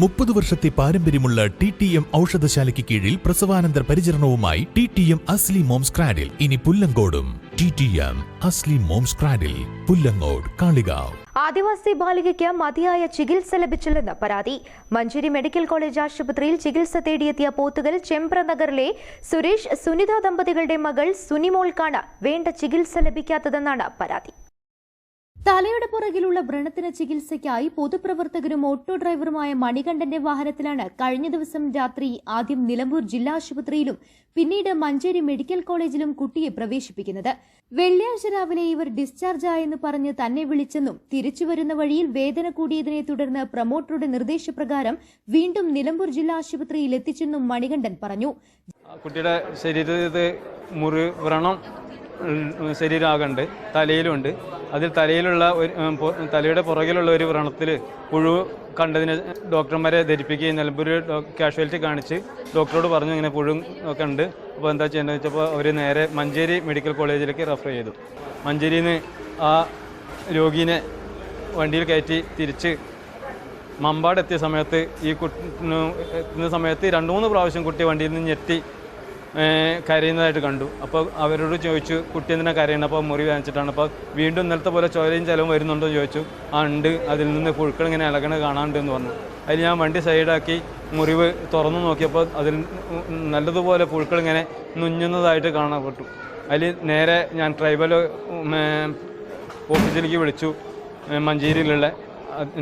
മുപ്പത് വർഷത്തെ പാരമ്പര്യമുള്ള ടി ടി എം ഔഷധശാലയ്ക്ക് കീഴിൽ പ്രസവാനന്തര പരിചരണവുമായി T T M Asli mom's cradle. ഇനി പുല്ലങ്കോടും. T T M Asli mom's cradle. Pullangode Kalikavu. ആദിവാസി ബാലികയ്ക്ക് മതിയായ ചികിത്സ ലഭിച്ചില്ലെന്ന് പരാതി. മഞ്ചേരി മെഡിക്കൽ കോളേജ് ആശുപത്രിയിൽ ചികിത്സ തേടിയെത്തിയ പോത്തുകൽ ചെമ്പ്ര നഗറിലെ സുരേഷ് സുനിത ദമ്പതികളുടെ മകൾ സുനിമോൾക്കാണ് വേണ്ട ചികിത്സ ലഭിക്കാത്തതെന്നാണ് പരാതി. തലയുടെ പുറകിലുള്ള വ്രണത്തിന് ചികിത്സയ്ക്കായി പൊതുപ്രവർത്തകരും ഓട്ടോ ഡ്രൈവറുമായ മണികണ്ഠന്റെ വാഹനത്തിലാണ് കഴിഞ്ഞ ദിവസം രാത്രി ആദ്യം നിലമ്പൂർ ജില്ലാ ആശുപത്രിയിലും പിന്നീട് മഞ്ചേരി മെഡിക്കൽ കോളേജിലും കുട്ടിയെ പ്രവേശിപ്പിക്കുന്നത്. വെള്ളിയാഴ്ച രാവിലെ ഇവർ ഡിസ്ചാർജ് ആയെന്ന് പറഞ്ഞ് തന്നെ വിളിച്ചെന്നും തിരിച്ചു വരുന്ന വഴിയിൽ വേദന കൂടിയതിനെ തുടർന്ന് പ്രമോട്ടറുടെ നിർദ്ദേശപ്രകാരം വീണ്ടും നിലമ്പൂർ ജില്ലാ ആശുപത്രിയിൽ എത്തിച്ചെന്നും മണികണ്ഠൻ പറഞ്ഞു. കുട്ടിയുടെ ശരീരത്തിൽ മുറി വ്രണം ഉം, ശരീരമാകുന്നുണ്ട് തലയിലുണ്ട്. അതിൽ തലയിലുള്ള ഒരു തലയുടെ പുറകിലുള്ള ഒരു വ്രണത്തിൽ പുഴു കണ്ടതിന് ഡോക്ടർമാരെ ധരിപ്പിക്കുകയും നിലമ്പൂർ കാഷ്വാലിറ്റി കാണിച്ച് ഡോക്ടറോട് പറഞ്ഞു ഇങ്ങനെ പുഴു ഒക്കെ ഉണ്ട്. അപ്പോൾ എന്താ ചെയ്യേണ്ടത് വെച്ചപ്പോൾ അവർ നേരെ മഞ്ചേരി മെഡിക്കൽ കോളേജിലേക്ക് റെഫർ ചെയ്തു. മഞ്ചേരിയിൽ നിന്ന് ആ രോഗീനെ വണ്ടിയിൽ കയറ്റി തിരിച്ച് മമ്പാട് എത്തിയ സമയത്ത് ഈ കുട്ടി എത്തുന്ന സമയത്ത് രണ്ട് മൂന്ന് പ്രാവശ്യം കുട്ടി വണ്ടിയിൽ നിന്ന് ഞെട്ടി കരയുന്നതായിട്ട് കണ്ടു. അപ്പോൾ അവരോട് ചോദിച്ചു കുട്ടി എന്തിനാ കരയുന്നത് അപ്പോൾ മുറി വാങ്ങിച്ചിട്ടാണ് അപ്പോൾ വീണ്ടും ഇന്നലത്തെ പോലെ ചോരയും ചിലവും വരുന്നുണ്ടോ? ചോദിച്ചു. ആ ഉണ്ട്. അതിൽ നിന്ന് പുഴുക്കൾ ഇങ്ങനെ ഇളകണ കാണാണ്ട് എന്ന് പറഞ്ഞു. അതിൽ ഞാൻ വണ്ടി സൈഡാക്കി മുറിവ് തുറന്നു നോക്കിയപ്പോൾ അതിൽ നല്ലതുപോലെ പുഴുക്കൾ ഇങ്ങനെ നുഞ്ഞുന്നതായിട്ട് കാണപ്പെട്ടു. അതിൽ നേരെ ഞാൻ ട്രൈബൽ ഓഫീസിലേക്ക് വിളിച്ചു. മഞ്ചേരിയിലുള്ള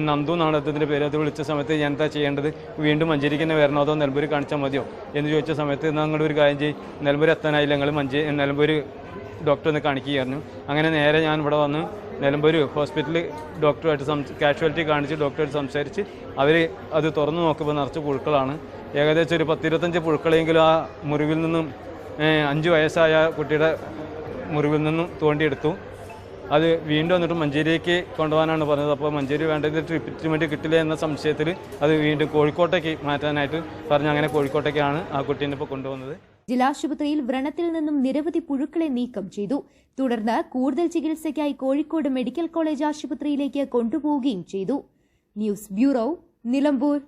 നന്ദു എന്നാണ് അദ്ദേഹത്തിന്റെ പേര്. അത് വിളിച്ച സമയത്ത് ഞാൻ എന്താ ചെയ്യേണ്ടത്? വീണ്ടും മഞ്ചേരിക്ക് തന്നെ വരണോ? അതോ നിലമ്പൂർ കാണിച്ചാൽ മതിയോ? എന്ന് ചോദിച്ച സമയത്ത് നിങ്ങൾ ഒരു കാര്യം ചെയ്യും. നിലമ്പൂർ എത്താനായില്ല. ഞങ്ങൾ മഞ്ചേ നിലമ്പൂർ ഡോക്ടറെ ഒന്ന് കാണിക്കുകയായിരുന്നു. അങ്ങനെ നേരെ ഞാൻ ഇവിടെ വന്ന് നിലമ്പൂർ ഹോസ്പിറ്റലിൽ ഡോക്ടറുമായിട്ട് സംസ് കാഷ്വാലിറ്റി കാണിച്ച് ഡോക്ടറുമായിട്ട് സംസാരിച്ച് അവർ അത് തുറന്നു നോക്കുമ്പോൾ നിറച്ച് പുഴുക്കളാണ്. ഏകദേശം ഒരു പത്തിരുപത്തഞ്ച് പുഴുക്കളെങ്കിലും ആ മുറിവിൽ നിന്നും അഞ്ച് വയസ്സായ കുട്ടിയുടെ മുറിവിൽ നിന്നും തോണ്ടിയെടുത്തു. അത് വീണ്ടും വന്നിട്ട് മഞ്ചേരിക്ക് കൊണ്ടുപോകാനാണ് പറഞ്ഞത്. അപ്പോൾ മഞ്ചേരി വേണ്ടത് ട്രീറ്റ്മെന്റ് കിട്ടില്ല എന്ന സംശയത്തിൽ അത് വീണ്ടും കോഴിക്കോട്ടേക്ക് മാറ്റാനായിട്ട് പറഞ്ഞ് അങ്ങനെ കോഴിക്കോട്ടേക്കാണ് ആ കുട്ടീനെ ഇപ്പോൾ കൊണ്ടുപോകുന്നത്. ജില്ലാശുപത്രിയിൽ വ്രണത്തിൽ നിന്നും നിരവധി പുഴുക്കളെ നീക്കം ചെയ്തു. തുടർന്ന് കൂടുതൽ ചികിത്സയ്ക്കായി കോഴിക്കോട് മെഡിക്കൽ കോളേജ് ആശുപത്രിയിലേക്ക് കൊണ്ടുപോവുകയും ചെയ്തു. News bureau Nilambur.